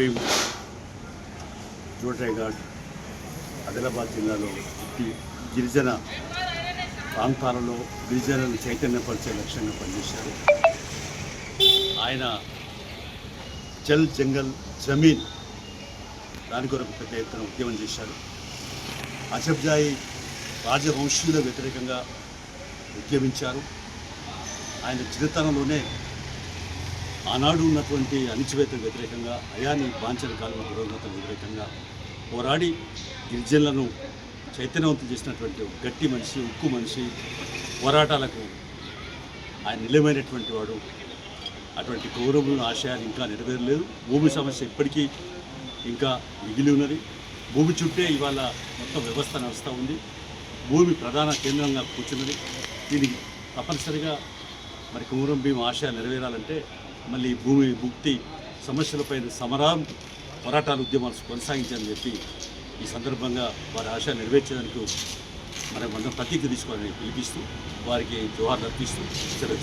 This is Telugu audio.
భీమ్ జోట్రే ఘాట్ ఆదిలాబాద్ జిల్లాలో గిరిజన ప్రాంతాలలో గిరిజనులను చైతన్యపరిచే లక్ష్యంగా పనిచేశారు. ఆయన జల్ జంగల్ జమీన్ దాని కొరకు పెద్ద ఎత్తున ఉద్యమం చేశారు. అజబ్జాయి రాజవంశీయుల వ్యతిరేకంగా ఉద్యమించారు. ఆయన చిన్నతనంలోనే ఆనాడు ఉన్నటువంటి అణిచివేతకు వ్యతిరేకంగా అయాని బాంచన కాలువ పురోగతులకు వ్యతిరేకంగా పోరాడి గిరిజనులను చైతన్యవంతం చేసినటువంటి గట్టి మనిషి ఉక్కు మనిషి పోరాటాలకు ఆయన నిలమైనటువంటి వాడు. అటువంటి గౌరవం ఆశయాలు ఇంకా నెరవేరలేదు. భూమి సమస్య ఇప్పటికీ ఇంకా మిగిలి ఉన్నది. భూమి చుట్టే ఇవాళ మొత్తం వ్యవస్థ నడుస్తూ ఉంది. భూమి ప్రధాన కేంద్రంగా కూర్చున్నది. దీనికి తప్పనిసరిగా మరి కుమరం భీమ ఆశయాలు నెరవేరాలంటే మళ్ళీ భూమి ముక్తి సమస్యలపై సమరం పోరాటాలు ఉద్యమాలు కొనసాగించాలని చెప్పి ఈ సందర్భంగా వారి ఆశ నెరవేర్చేందుకు మనం మనం ప్రతీక తీసుకోవాలని పిలిపిస్తూ వారికి జోహార్లు అర్పిస్తూ సెలవు